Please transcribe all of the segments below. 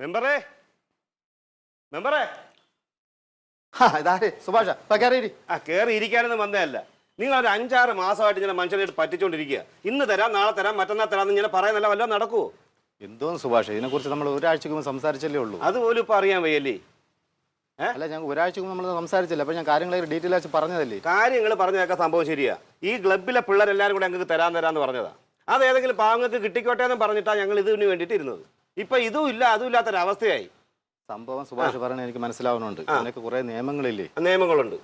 മെമ്പറേ? മെമ്പറേ? സുഭാഷ കയറിയിരി ആ കയറി ഇരിക്കാനൊന്നും വന്നതല്ല. നിങ്ങൾ ഒരു അഞ്ചാറ് മാസമായിട്ട് ഇങ്ങനെ മനുഷ്യനായിട്ട് പറ്റിച്ചോണ്ടിരിക്കുക. ഇന്ന് തരാം നാളെ തരാം മറ്റന്നാൾ തരാം ഇങ്ങനെ പറയുന്നല്ല വല്ലതും നടക്കുവോ എന്തോ സുഭാഷ് ഇതിനെ കുറിച്ച് നമ്മൾ ഒരാഴ്ചക്ക് മുമ്പ് സംസാരിച്ചല്ലേ ഉള്ളൂ? അതുപോലും ഇപ്പൊ അറിയാൻ വയ്യല്ലേ? അല്ല ഞങ്ങൾ ഒരാഴ്ച മുമ്പ് നമ്മൾ സംസാരിച്ചില്ല അപ്പൊ ഞാൻ കാര്യങ്ങളെ ഡീറ്റെയിൽ ആയിട്ട് പറഞ്ഞതല്ലേ? കാര്യങ്ങൾ പറഞ്ഞതൊക്കെ സംഭവം ശരിയാ. ഈ ക്ലബിലെ പിള്ളേരെല്ലാരും കൂടെ ഞങ്ങൾക്ക് തരാൻ തരാന്ന് പറഞ്ഞതാ. അത് ഏതെങ്കിലും പാവങ്ങൾക്ക് കിട്ടിക്കോട്ടെ എന്ന് പറഞ്ഞിട്ടാണ് ഞങ്ങൾ ഇതിന് വേണ്ടിയിട്ട് ഇരുന്നത്. ഇപ്പൊ ഇതും ഇല്ല അതും ഇല്ലാത്തൊരവസ്ഥയായി. സംഭവം സുഭാഷ് പറഞ്ഞ എനിക്ക് മനസ്സിലാവുന്നുണ്ട്. അതിനൊക്കെ കുറെ നിയമങ്ങളില്ലേ? നിയമങ്ങളുണ്ട്.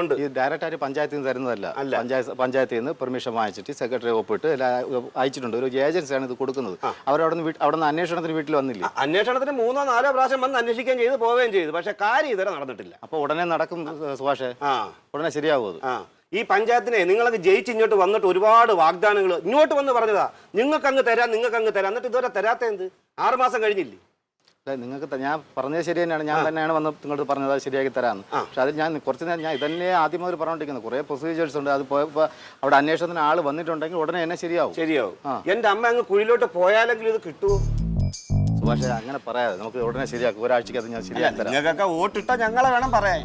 ഉണ്ട്. ഈ ഡയറക്റ്റ് ആയിട്ട് പഞ്ചായത്തിൽ നിന്ന് തരുന്നതല്ല. പഞ്ചായത്ത് പഞ്ചായത്തിൽ നിന്ന് പെർമിഷൻ വാങ്ങിച്ചിട്ട് സെക്രട്ടറി ഒപ്പിട്ട് അയച്ചിട്ടുണ്ട്. ഒരു ഏജൻസിയാണ് ഇത് കൊടുക്കുന്നത്. അവരവിടെ നിന്ന് അവിടെ നിന്ന് അന്വേഷണത്തിന് വീട്ടിൽ വന്നില്ല? അന്വേഷണത്തിന് മൂന്നോ നാലോ പ്രാവശ്യം വന്ന് അന്വേഷിക്കുകയും ചെയ്ത് പോവുകയും ചെയ്തു. പക്ഷെ കാര്യം ഇതുവരെ നടന്നിട്ടില്ല. അപ്പൊ ഉടനെ നടക്കും സുഭാഷേ? ഉടനെ ശരിയാവും അത്. ഈ പഞ്ചായത്തിനെ നിങ്ങൾക്ക് ജയിച്ച് ഇങ്ങോട്ട് വന്നിട്ട് ഒരുപാട് വാഗ്ദാനങ്ങൾ ഇങ്ങോട്ട് വന്ന് പറഞ്ഞതാ. നിങ്ങൾക്ക് അങ്ങ് തരാം നിങ്ങൾക്ക് അങ്ങ് തരാം. എന്നിട്ട് ഇതുവരെ തരാത്ത എന്ത്? ആറ് മാസം കഴിഞ്ഞില്ലേ? നിങ്ങൾക്ക് ഞാൻ പറഞ്ഞത് ശരി തന്നെയാണ്. ഞാൻ തന്നെയാണ് വന്ന് നിങ്ങളോട് പറഞ്ഞത് അത് ശരിയാക്കി തരാമെന്ന് പക്ഷെ അതിൽ ഞാൻ കുറച്ച് നേരം ഞാൻ ഇതന്നെ ആദ്യം മുതൽ പറഞ്ഞുകൊണ്ടിരിക്കുന്നത് കുറേ പ്രൊസീജിയേഴ്സ് ഉണ്ട്. അത് പോയപ്പോൾ അവിടെ അന്വേഷണത്തിന് ആൾ വന്നിട്ടുണ്ടെങ്കിൽ ഉടനെ തന്നെ ശരിയാവും. ശരിയാവും. എന്റെ എന്റെ അമ്മ അങ്ങ് കുഴിയിലോട്ട് പോയാലെങ്കിലും ഇത് കിട്ടുമോ സുഭാഷ് അങ്ങനെ പറയാതെ നമുക്ക് ഉടനെ ശരിയാക്കും. ഒരാഴ്ചക്ക് അത് ഞാൻ ശരിയാക്കി തരാം. നിങ്ങൾക്കൊക്കെ വോട്ടിട്ടാൽ ഞങ്ങളെ വേണം പറയാൻ.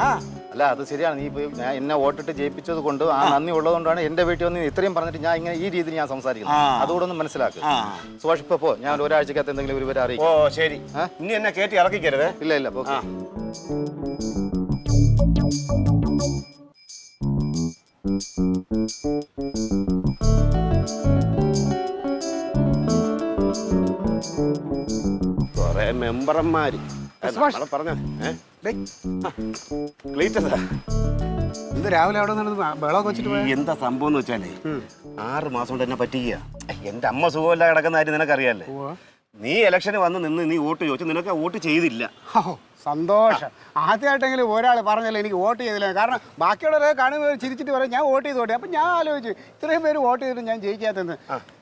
ആ. അല്ല അത് ശരിയാണ്. നീ ഇപ്പോൾ ഞാൻ എന്നെ വോട്ടിട്ട് ജയിപ്പിച്ചത് കൊണ്ട് ആ നന്ദി ഉള്ളതുകൊണ്ടാണ് എന്റെ വീട്ടിൽ വന്ന് ഇത്രയും പറഞ്ഞിട്ട് ഞാൻ ഇങ്ങനെ ഈ രീതിയിൽ ഞാൻ സംസാരിക്കുന്നത്. അതുകൂടെ ഒന്ന് മനസ്സിലാക്കുക. സുഭാഷ് ഇപ്പൊ പോ. ഞാൻ ഒരാഴ്ചക്കകത്ത് എന്തെങ്കിലും ഒരു വിവരം ഓ ശരി. നീ ഇനി എന്നെ കയറ്റി ഇറക്കിക്കരുത്. ഇല്ല ഇല്ല ഓക്കെ. കുറെ കൊറേ മെമ്പർമാര്. പറഞ്ഞ. ക്ലീറ്റസാ ഇത് രാവിലെ അവിടെ നടന്ന് ബഹളമൊക്കെ വെച്ചിട്ട് പോയാ. എന്താ സംഭവം എന്ന് വെച്ചാലേ ആറ് മാസം കൊണ്ട് എന്നെ പറ്റിക്കുക. എന്റെ അമ്മ സുഖമില്ല കിടക്കുന്ന കാര്യം നിനക്കറിയാല്ലേ? നീ ഇലക്ഷന് വന്ന് നിന്ന് നീ വോട്ട് ചോദിച്ചു. നിനക്ക് വോട്ട് ചെയ്തില്ല. ഓ സന്തോഷം. ആദ്യമായിട്ടെങ്കിലും ഒരാൾ പറഞ്ഞല്ലോ എനിക്ക് വോട്ട് ചെയ്തില്ല. കാരണം ബാക്കിയുള്ളവരെ കാണുമ്പോൾ ചിരിച്ചിട്ട് പറയും ഞാൻ വോട്ട് ചെയ്ത് വോട്ട് അപ്പം ഞാൻ ആലോചിച്ചു ഇത്രയും പേര് വോട്ട് ചെയ്തിട്ട് ഞാൻ ജയിക്കാത്തത്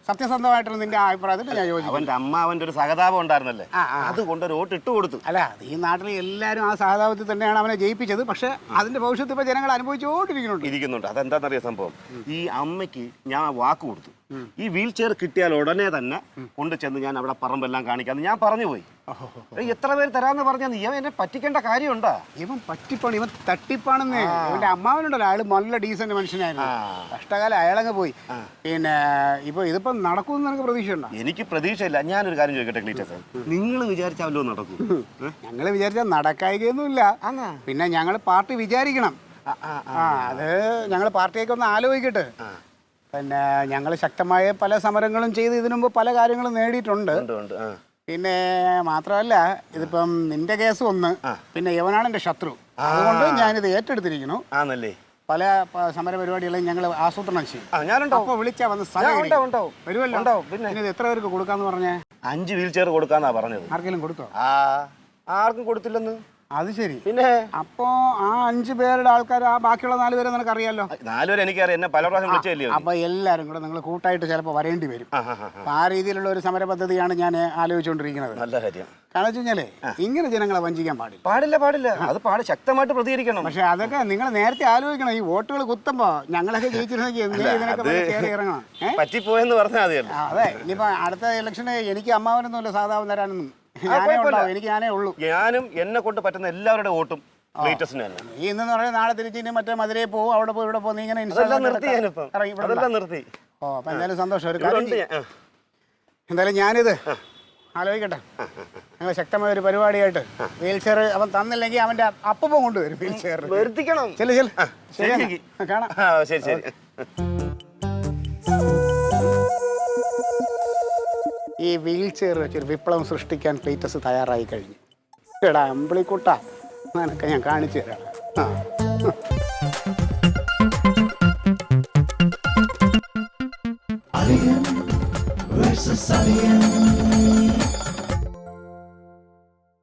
സത്യസന്ധമായിട്ടുള്ള നിന്റെ അഭിപ്രായത്തിൽ ഞാൻ ചോദിച്ചു. അവന്റെ അമ്മ അവന്റെ ഒരു സഹതാപം ഉണ്ടായിരുന്നല്ലേ. അതുകൊണ്ട് ഒരു വോട്ട് ഇട്ട് കൊടുത്തു. അല്ല ഈ നാട്ടിൽ എല്ലാവരും ആ സഹതാപത്തിൽ തന്നെയാണ് അവനെ ജയിപ്പിച്ചത്. പക്ഷേ അതിന്റെ ഭവിഷ്യത്ത് ഇപ്പൊ ജനങ്ങൾ അനുഭവിച്ചുകൊണ്ടിരിക്കുന്നുണ്ട്. ഇരിക്കുന്നുണ്ട്. അതെന്താണെന്നറിയ സംഭവം? ഈ അമ്മയ്ക്ക് ഞാൻ വാക്ക് കൊടുത്തു. ഈ വീൽ ചെയർ കിട്ടിയാൽ ഉടനെ തന്നെ കൊണ്ടു ചെന്ന് ഞാൻ അവിടെ പറമ്പെല്ലാം കാണിക്കാന്ന് ഞാൻ പറഞ്ഞു പോയി. എത്ര പേര് തരാന്ന് പറഞ്ഞാൽ ഇവൻ എന്നെ പറ്റിക്കേണ്ട കാര്യമുണ്ടാ? ഇവൻ പറ്റിപ്പാണ് ഇവൻ തട്ടിപ്പാണെന്നേ. ഇവന്റെ അമ്മാവനുണ്ടല്ലോ അയാൾ നല്ല ഡീസന്റ് മനുഷ്യനായിരുന്നു. കഷ്ടകാലം അയാളങ്ങ് പോയി. പിന്നെ ഇപ്പൊ ഇതിപ്പോ നടക്കുമെന്ന് നിനക്ക് പ്രതീക്ഷയുണ്ടോ? എനിക്ക് പ്രതീക്ഷയില്ല. ഞാനൊരു കാര്യം ചോദിക്കട്ടെ ക്ലീറ്റസ് നിങ്ങൾ വിചാരിച്ചാലോ നടക്കും? ഞങ്ങൾ വിചാരിച്ചാൽ നടക്കായികയൊന്നുമില്ല. പിന്നെ ഞങ്ങൾ പാർട്ടി വിചാരിക്കണം. അത് ഞങ്ങൾ പാർട്ടിയൊക്കെ ഒന്ന് ആലോചിക്കട്ടെ. പിന്നെ ഞങ്ങൾ ശക്തമായ പല സമരങ്ങളും ചെയ്ത് ഇതിനു മുമ്പ് പല കാര്യങ്ങളും നേടിയിട്ടുണ്ട്. പിന്നെ മാത്രമല്ല ഇതിപ്പം നിന്റെ കേസ് ഒന്ന് പിന്നെ യവനാണ് എന്റെ ശത്രു. അതുകൊണ്ട് ഞാനിത് ഏറ്റെടുത്തിരിക്കുന്നു. പല സമര പരിപാടികളും ഞങ്ങൾ ആസൂത്രണം ചെയ്യും. അപ്പോൾ വിളിച്ചാ വന്ന്. വരുമല്ലോ? പിന്നെ. ഇത് എത്ര പേർക്ക് കൊടുക്കാന്ന് പറഞ്ഞേ? അഞ്ച് വീൽ ചെയർ കൊടുക്കാന്നാ പറഞ്ഞത്. ആർക്കെങ്കിലും കൊടുത്തോ? ആ ആർക്കും കൊടുത്തില്ലെന്ന്? അത് ശരി. പിന്നെ? അപ്പോ ആ അഞ്ചു പേരുടെ ആൾക്കാർ ആ ബാക്കിയുള്ള നാല് പേരെ നിനക്ക് അറിയാലോ നാലുപേരെ എനിക്കറിയാം. എന്നെ പല പ്രാവശ്യം വിളിച്ചല്ലേ അപ്പൊ എല്ലാരും കൂടെ നിങ്ങൾ കൂട്ടായിട്ട് ചിലപ്പോൾ വരേണ്ടി വരും. അപ്പൊ ആ രീതിയിലുള്ള ഒരു സമര പദ്ധതിയാണ് ഞാൻ ആലോചിച്ചുകൊണ്ടിരിക്കുന്നത് നല്ല കാര്യം. കാരണം വെച്ച് കഴിഞ്ഞാലേ ഇങ്ങനെ ജനങ്ങളെ വഞ്ചിക്കാൻ പാടില്ല. പാടില്ല പാടില്ല. അത് പാട് ശക്തമായിട്ട് പ്രതികരിക്കണം. പക്ഷെ അതൊക്കെ നിങ്ങൾ നേരത്തെ ആലോചിക്കണം. ഈ വോട്ടുകൾ കുത്തുമ്പോ ഞങ്ങളൊക്കെ ജയിച്ചിരുന്നെങ്കിൽ ഇതിനൊക്കെ കയറി ഇറങ്ങണം? പറ്റിപ്പോയെന്ന് പറഞ്ഞാൽ അതെ. ഇനിയിപ്പോ അടുത്ത ഇലക്ഷന് എനിക്ക് അമ്മാവനൊന്നുമില്ല സാധാരണ തരാനൊന്നും ഞാനേ കുഴപ്പമില്ല. ഉണ്ടാവും. എനിക്ക് ഞാനേ ഉള്ളൂ. ഞാനും എന്നെ കൊണ്ട് പറ്റുന്ന എല്ലാവരുടെ വോട്ടും ലേറ്റസ്റ്റിന് തന്നെ നീ ഇന്നെന്ന് പറഞ്ഞാൽ നാളെ തിരിച്ച് ഇനി മറ്റേ മധുരയിൽ പോകും അവിടെ പോയി ഇവിടെ പോകും നീ ഇങ്ങനെ അതെല്ലാം നിർത്തി ഞാനിപ്പം. ഇറങ്ങി ഇവിടെ അതെല്ലാം നിർത്തി. ഓ അപ്പൊ എന്തായാലും സന്തോഷം. ഒരു കാര്യം ഉണ്ട് ചെയ്യ്. ഞാൻ. ആ. എന്തായാലും ഞാനിത് ആലോചിക്കട്ടെ. ഞങ്ങൾ ശക്തമായ ഒരു പരിപാടിയായിട്ട് വീൽ ചെയർ അവൻ തന്നില്ലെങ്കിൽ അവന്റെ അപ്പം കൊണ്ടുവരും വീൽ ചെയർ വരുത്തിക്കണം. ചെല്ലു ചെല്ലു. ശരി ശരി. കാണാം. ആ ശരി ശരി. ഈ വീൽ ചെയർ വെച്ചൊരു വിപ്ലവം സൃഷ്ടിക്കാൻ ക്ലീറ്റസ് തയ്യാറായി കഴിഞ്ഞു. എടാ അമ്പിളിക്കുട്ട നിനക്ക് ഞാൻ കാണിച്ചു തരാം. ആ.